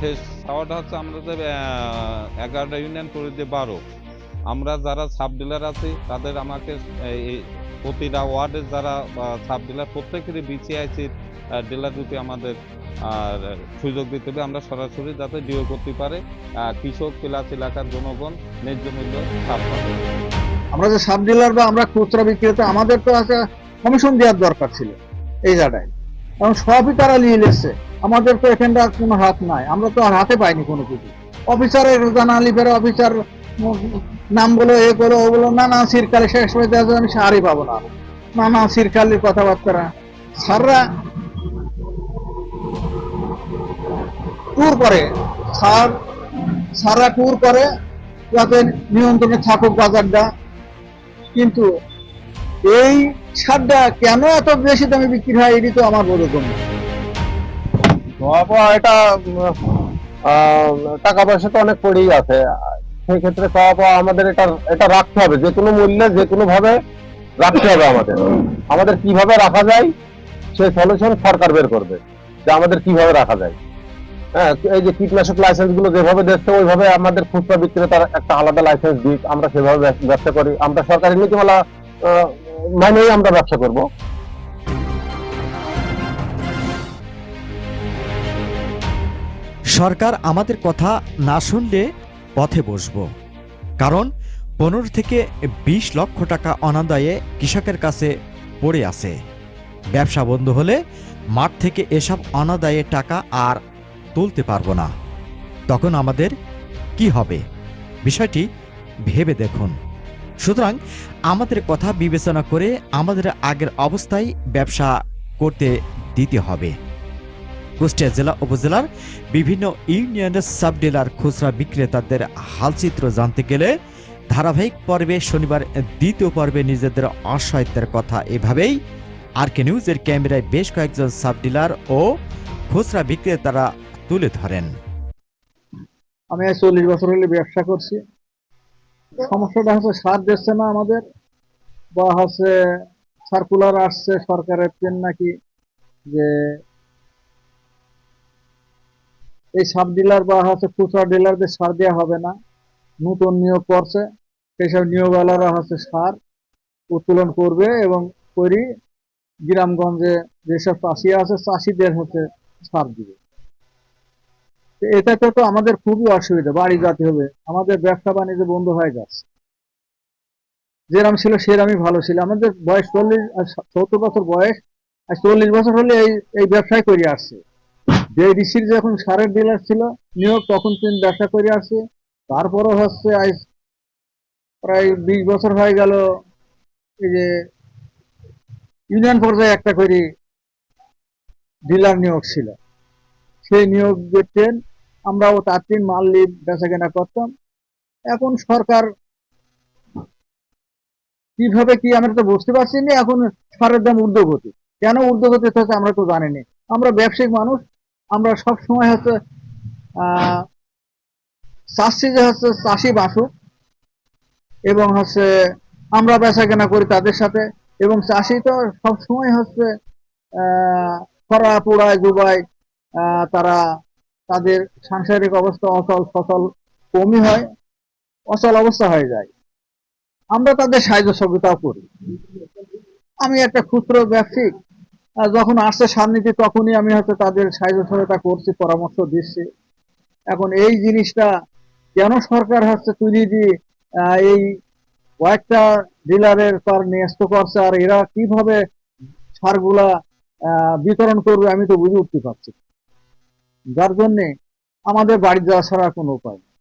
শেষ চাওয়াটা হচ্ছে আমাদের এগারোটা ইউনিয়ন পরিধি বারো। আমরা যারা সাব ডিলার আছি, তাদের আমাকে প্রতিটা ওয়ার্ডের যারা সাব ডিলার প্রত্যেকেরই বিসিআইসির ডিলার রূপে আমাদের, আর সুযোগ দিতে হবে। আমরা সরাসরি যাতে ডিও করতে পারে কৃষক, প্লাস এলাকার জনগণ, ন্যায্য মূল্য পাবে আমরা যে সাব ডিলার বা আমরা খুচরা বিক্রেতা, আমাদের তো আছে কমিশন দেওয়ার দরকার ছিল এই জায়গায়। কারণ সবই তারা নিয়ে এসছে আমাদের তো এখানটা কোনো হাত নাই। আমরা তো আর হাতে পাইনি কোনো কিছু। অফিসারের জানালি ফেরে অফিসার নাম বলো, এ করো ওগুলো নানা সিরকালে শেষ দেখা যায় আমি সারই পাবো না। নানা সিরকালের কথাবার্তা স্যাররা ট্যুর করে। স্যার, স্যাররা ট্যুর করে যাতে নিয়ন্ত্রণে থাকুক বাজারটা। কিন্তু এই সারটা কেন এত বেশি দামে বিক্রি হয়, এটি তো আমার বোধগম্য। বাবা এটা টাকা পয়সা তো অনেক পড়েই আছে। সেই ক্ষেত্রে খাওয়া পাওয়া আমাদের এটা এটা রাখতে হবে। যে কোনো মূল্যে, যে কোনো ভাবে রাখতে হবে আমাদের। আমাদের কীভাবে রাখা যায় সেই সলিউশন সরকার বের করবে যে আমাদের কীভাবে রাখা যায়। হ্যাঁ এই যে কীটনাশক লাইসেন্সগুলো যেভাবে দিচ্ছে, ওইভাবে আমাদের খুচরা বিক্রেতার একটা আলাদা লাইসেন্স দিক। আমরা সেভাবে ব্যবসা করি। আমরা সরকারি নীতিমালা মানেই আমরা ব্যবসা করব। সরকার আমাদের কথা না শুনলে পথে বসব। কারণ পনেরো থেকে বিশ লক্ষ টাকা অনাদায়ে কৃষকের কাছে পড়ে আছে। ব্যবসা বন্ধ হলে মাঠ থেকে এসব অনাদায়ে টাকা আর তুলতে পারব না। তখন আমাদের কি হবে? বিষয়টি ভেবে দেখুন। সুতরাং আমাদের কথা বিবেচনা করে আমাদের আগের অবস্থায় ব্যবসা করতে দিতে হবে। কুষ্টিয়া জেলা উপজেলার বিভিন্ন ইউনিয়নের সাব ডিলার খুচরা বিক্রেতাদের হালচিত্র জানতে গেলে ধারাবাহিক পর্বে শনিবার দ্বিতীয় পর্বে নিজেদের অসহায়তার কথা এভাবেই আর কে নিউজের ক্যামেরায় বেশ কয়েকজন সাব ডিলার ও খুচরা বিক্রেতারা তুলে ধরেন। আমি চল্লিশ বছর হলে ব্যবসা করছি। সমস্যাটা হচ্ছে সার দিচ্ছে না আমাদের। বা হচ্ছে সার্কুলার আসছে সরকারের নাকি যে এই সাব ডিলার বা হচ্ছে খুচরা ডিলারদের সার দেওয়া হবে না। নতুন নিয়োগ করছে। সেসব নিয়োগওয়ালারা হচ্ছে সার উত্তোলন করবে এবং করি গ্রামগঞ্জে যেসব চাষি আছে, চাষিদের হচ্ছে সার দিবে। এটাতে তো আমাদের খুবই অসুবিধা, বাড়ি যেতে হবে। আমাদের ব্যবসা বাণিজ্য বন্ধ হয়ে যাচ্ছে। যেরাম ছিল সেরামই ভালো ছিল। আমাদের বয়স চল্লিশ সত্তর বছর বয়স আর চল্লিশ বছর হলে এই এই ব্যবসায় করে আসছে। যে ঋষির যখন সারের ডিলার ছিল নিয়োগ তখন তিনি ব্যবসা করে আসছে তারপরও হচ্ছে আজ প্রায় বিশ বছর হয়ে গেল এই যে ইউনিয়ন পর্যায়ে একটা করে ডিলার নিয়োগ ছিল। সেই নিয়োগ দেখতেন আমরাও তার তিন মাল লিড বেচা কেনা করতাম। এখন সরকার কীভাবে কি আমরা তো বুঝতে পারছি না, এখন সারের দাম ঊর্ধ্বগতি। কেন ঊর্ধ্বগতি হচ্ছে আমরা তো জানিনি আমরা ব্যবসায়িক মানুষ আমরা সব সময় হচ্ছে চাষি যে হচ্ছে চাষি বাসুক এবং হচ্ছে আমরা বেচা কেনা করি তাদের সাথে এবং চাষি তো সব সময় হচ্ছে খরা, পোড়ায়, ডুবায় তারা তাদের সাংসারিক অবস্থা অচল ফসল কমই হয়, অচল অবস্থা হয়ে যায়। আমরা তাদের সাহায্য সহযোগিতাও করি। আমি একটা ক্ষুদ্র ব্যবসায়িক যখন আসছে সান্নিধি তখনই আমি হয়তো তাদের সাহায্য সহযোগিতা করছি পরামর্শ দিচ্ছি। এখন এই জিনিসটা কেন সরকার হচ্ছে তুলি দিয়ে এই কয়েকটা ডিলারের তার ন্যস্ত করছে আর এরা কীভাবে সারগুলা বিতরণ করবে আমি তো বুঝে উঠতে পারছি যার জন্যে আমাদের বাড়ি যাওয়া ছাড়া কোনো উপায় নেই।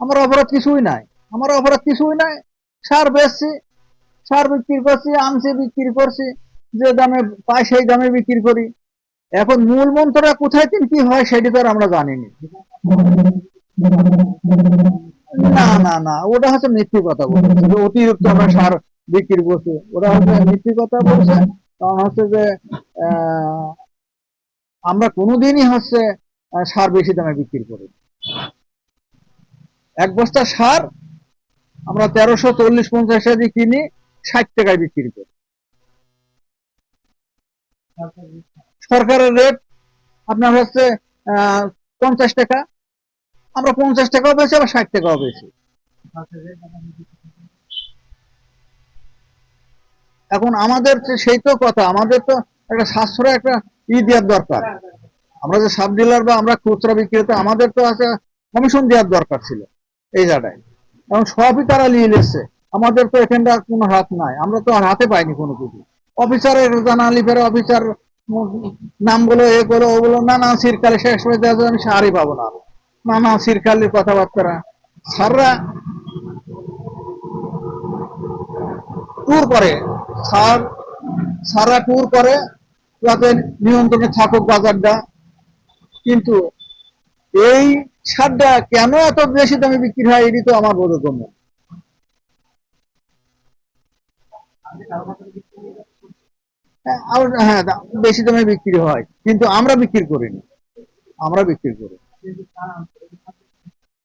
আমার অপরাধ কিছুই নাই। আমার অপরাধ কিছুই নাই। সার বেচছি, সার বিক্রি করছি, আনছি, বিক্রি করছি, যে দামে পাই সেই দামে বিক্রি করি। এখন মূল মন্ত্রটা কোথায় তিন কি হয় সেটি তো আর আমরা জানিনি। না না না, ওটা হচ্ছে মিথ্যে কথা বলছে। অতিরিক্ত আমরা সার বিক্রি করছি, ওটা হচ্ছে মিথ্যে কথা বলছে। কারণ হচ্ছে যে আমরা কোনোদিনই হচ্ছে সার বেশি দামে বিক্রি করি এক বস্তা সার আমরা তেরোশো চল্লিশ পঞ্চাশ দিয়ে কিনি, ষাট টাকায় বিক্রি করি। সরকারের রেট আপনার হচ্ছে পঞ্চাশ টাকা। আমরা পঞ্চাশ টাকাও বেশি, আবার ষাট টাকাও বেশি। এখন আমাদের সেই তো কথা, আমাদের তো একটা সাশ্রয়, একটা ই দেওয়ার দরকার। আমরা যে সাব ডিলার বা আমরা খুচরা বিক্রেতা, আমাদের তো আছে কমিশন দেওয়ার দরকার ছিল এই জায়গায়। এখন সবই তারা নিয়ে এসছে আমাদের তো এখানটা কোনো হাত নাই। আমরা তো আর হাতে পাইনি কোনো কিছু। অফিসারের জানালি ফেরে অফিসার নামগুলো, এ করো ওগুলো নানা সিরকালে শেষ হয়ে যাওয়া আমি সারই পাবো না। নানা সিরকালের কথাবার্তা। স্যাররা ট্যুর করে। স্যার সারা ট্যুর করে। যাতে নিয়ন্ত্রণে থাকুক বাজারটা। কিন্তু এই সারটা কেন এত বেশি দামে বিক্রি হয় এটি তো আমার বোধগম্য। না। হ্যাঁ, বেশি দামে বিক্রি হয় কিন্তু আমরা বিক্রি করিনি। আমরা বিক্রি করি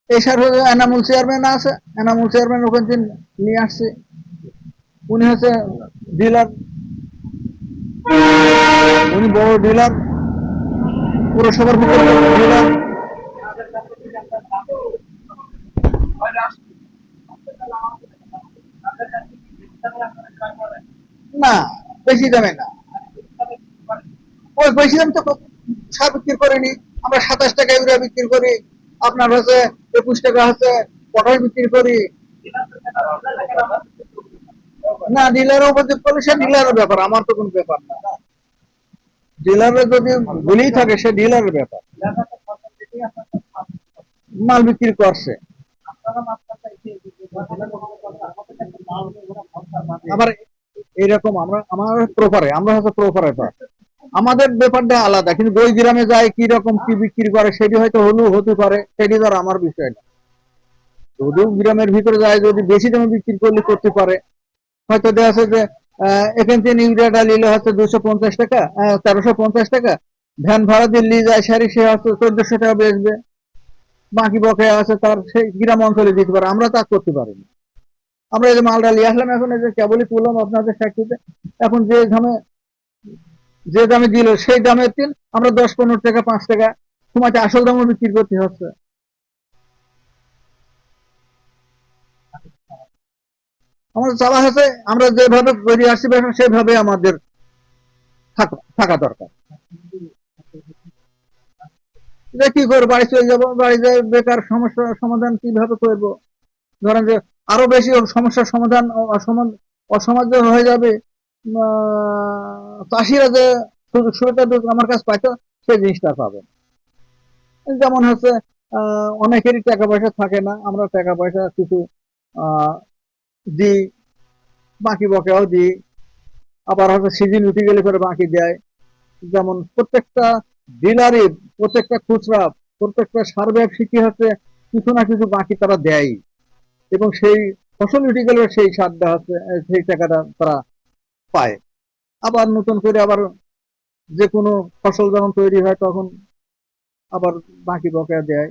এই সার হচ্ছে এনামুল চেয়ারম্যান আছে এনামুল চেয়ারম্যান ওখান থেকে নিয়ে আসছে। উনি হচ্ছে ডিলার। উনি বড় ডিলার পুরসভার ডিলার। না, বেশি দামে না। ওই বেশি দাম তো সার বিক্রি করিনি, আমরা সাতাশ টাকা ইউরিয়া বিক্রি করি, আপনার হচ্ছে একুশ টাকা হচ্ছে পটাশ বিক্রি করি। না, ডিলারের উপযোগ করলে সে ডিলারের ব্যাপার, আমার তো কোনো ব্যাপার না। ডিলারের যদি ভুলই থাকে, সে ডিলারের ব্যাপার। মাল বিক্রি করছে। আবার এইরকম আমরা, আমার প্রপারে আমরা হচ্ছে প্রপারে আমাদের ব্যাপারটা আলাদা, কিন্তু ওই গ্রামে যায় কি রকম কি বিক্রি করে, সেটি হয়তো হলেও হতে পারে, সেটি ধর আমার বিষয় না। গ্রামের ভিতরে যায়, যদি বেশি দামে বিক্রি করলে করতে পারে। হয়তো দেখা যাচ্ছে যে এখান থেকে ইউরিয়াটা নিলে হচ্ছে দুশো পঞ্চাশ টাকা তেরোশো পঞ্চাশ টাকা। ভ্যান ভাড়া দিল্লি যায় সারি সে হচ্ছে চোদ্দশো টাকা বেচবে। বাকি বকেয়া আছে তার, সেই গ্রাম অঞ্চলে দিতে পারে, আমরা তা করতে পারিনি আমরা এই যে মালটা নিয়ে আসলাম, এখন এই যে কেবলই তুললাম আপনাদের ফ্যাক্টরিতে এখন যে দামে যে দামে দিল, সেই দামের তিন আমরা দশ, পনেরো টাকা, পাঁচ টাকা সময়টা আসল দামও বিক্রি করতে হচ্ছে। আমাদের চালা হচ্ছে আমরা যেভাবে করে আসছি সেভাবে আমাদের থাকা- দরকার। কি করব, বাড়ি চলে যাব, বাড়ি যাই, বেকার সমস্যার সমাধান কীভাবে করব? ধরেন যে আরও বেশি সমস্যার সমাধান অসমাজ হয়ে যাবে। চাষিরা যে সুযোগ সুবিধা আমার কাছে পাইতো, সেই জিনিসটা পাবে যেমন হচ্ছে অনেকেরই টাকা পয়সা থাকে না, আমরা টাকা পয়সা কিছু দিই, বাকি বকেও দিই। আবার হয়তো সিজন উঠে গেলে পরে বাকি দেয়। যেমন প্রত্যেকটা ডিলারই প্রত্যেকটা খুচরা, প্রত্যেকটা সার ব্যবসায়ী কি হচ্ছে, কিছু না কিছু বাকি তারা দেয় এবং সেই ফসল উঠে গেলে সেই সারটা হচ্ছে সেই টাকাটা তারা পায়। আবার নতুন করে আবার যে কোনো ফসল যখন তৈরি হয় তখন আবার বাকি বকেয়া দেয়।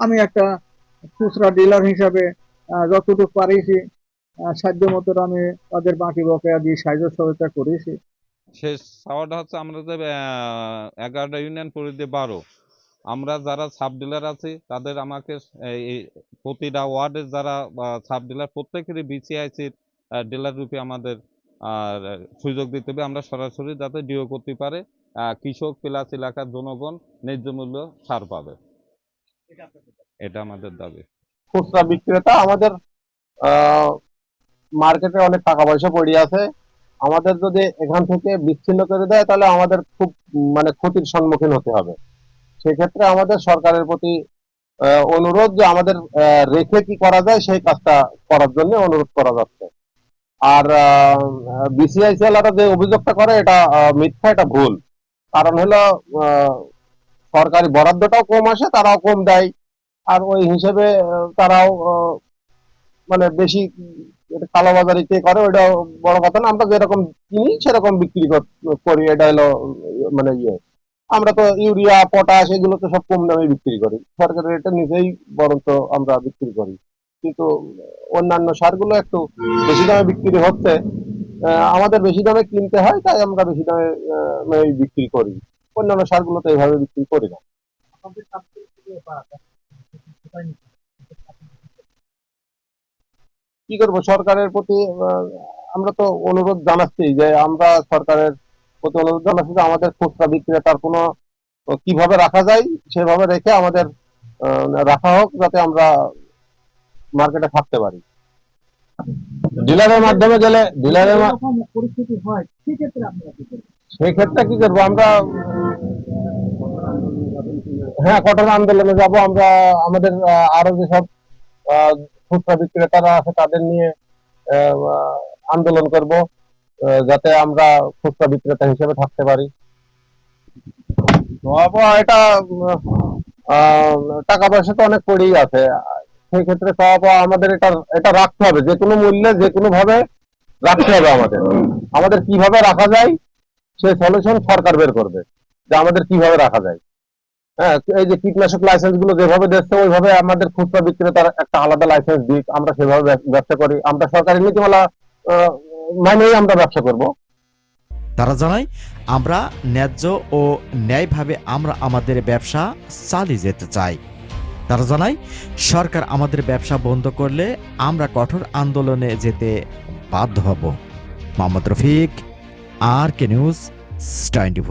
আমি একটা খুচরা ডিলার হিসাবে যতটুকু পারিছি সাধ্য মতো আমি তাদের বাকি বকেয়া দিয়ে সাহায্য সহায়তা করেছি। শেষ চাওয়াটা হচ্ছে আমরা যে এগারোটা ইউনিয়ন পরিধি বারো। আমরা যারা সাব ডিলার আছি তাদের আমাকে প্রতিটা ওয়ার্ডের যারা সাব ডিলার প্রত্যেকেরই বিসিআইসির ডিলার রূপে আমাদের আর সুযোগ দিতে হবে। আমরা সরাসরি যাতে ডিও করতে পারে কৃষক প্লাস এলাকার জনগণ ন্যায্য মূল্য ছাড় পাবে। এটা আমাদের দাবি। খুচরা বিক্রেতা আমাদের মার্কেটে অনেক টাকা পয়সা পড়ে আছে। আমাদের যদি এখান থেকে বিচ্ছিন্ন করে দেয় তাহলে আমাদের খুব মানে ক্ষতির সম্মুখীন হতে হবে। সেক্ষেত্রে আমাদের সরকারের প্রতি অনুরোধ যে আমাদের রেখে কি করা যায় সেই কাজটা করার জন্য অনুরোধ করা যাচ্ছে। আর বিসিআইসিএলরা যে অভিযোগটা করে এটা মিথ্যা, এটা ভুল। কারণ হলো সরকারি বরাদ্দটাও কম আসে, তারাও কম দেয়। আর ওই হিসেবে তারাও মানে বেশি কালোবাজারি কে করে ওইটা বড় কথা না। আমরা যেরকম কিনি, সেরকম বিক্রি কর- করি। এটা হলো মানে ইয়ে। আমরা তো ইউরিয়া, পটাশ এগুলো তো সব কম দামে বিক্রি করি। সরকারের এটা নিজেই বরঞ্চ আমরা বিক্রি করি। কিন্তু অন্যান্য সারগুলো একটু বেশি দামে বিক্রি হচ্ছে। আমাদের বেশি দামে কিনতে হয়, তাই আমরা বেশি দামে বিক্রি করি। অন্যান্য সারগুলো তো এইভাবে বিক্রি করি না। কি করব? সরকারের প্রতি আমরা তো অনুরোধ জানাচ্ছি যে আমরা সরকারের আমাদের খুচরা বিক্রেতার কোনো কীভাবে রাখা যায় সেভাবে রেখে আমাদের রাখা হোক যাতে আমরা মার্কেটে থাকতে পারি। ডিলারের মাধ্যমে গেলে ডিলারের পরিস্থিতি হয় সেক্ষেত্রে কি করবেন? সেই ক্ষেত্রে কি করব আমরা হ্যাঁ কঠোর আন্দোলনে যাব আমরা আমাদের আরও যেসব খুচরা বিক্রেতারা আছে তাদের নিয়ে আন্দোলন করব। যাতে আমরা খুচরা বিক্রেতা হিসেবে থাকতে পারি। এটা টাকা পয়সা তো অনেক পড়েই আছে। সেই ক্ষেত্রে আমাদের এটা এটা রাখতে হবে। যে কোনো মূল্যে, যে কোনো ভাবে রাখতে হবে আমাদের। আমাদের কীভাবে রাখা যায় সেই সলিউশন সরকার বের করবে যে আমাদের কীভাবে রাখা যায়। হ্যাঁ এই যে কীটনাশক লাইসেন্সগুলো যেভাবে দিচ্ছে, ওইভাবে আমাদের খুচরা বিক্রেতার একটা আলাদা লাইসেন্স দিক। আমরা সেভাবে ব্যবসা করি। আমরা সরকারি নীতিমালা মানেই আমরা ব্যবসা করব। তারা জানায়, আমরা ন্যায্য ও ন্যায়ভাবে আমরা আমাদের ব্যবসা চালিয়ে যেতে চাই। তারা জানাই সরকার আমাদের ব্যবসা বন্ধ করলে আমরা কঠোর আন্দোলনে যেতে বাধ্য হব। Mohammad Rafiq, R K news twenty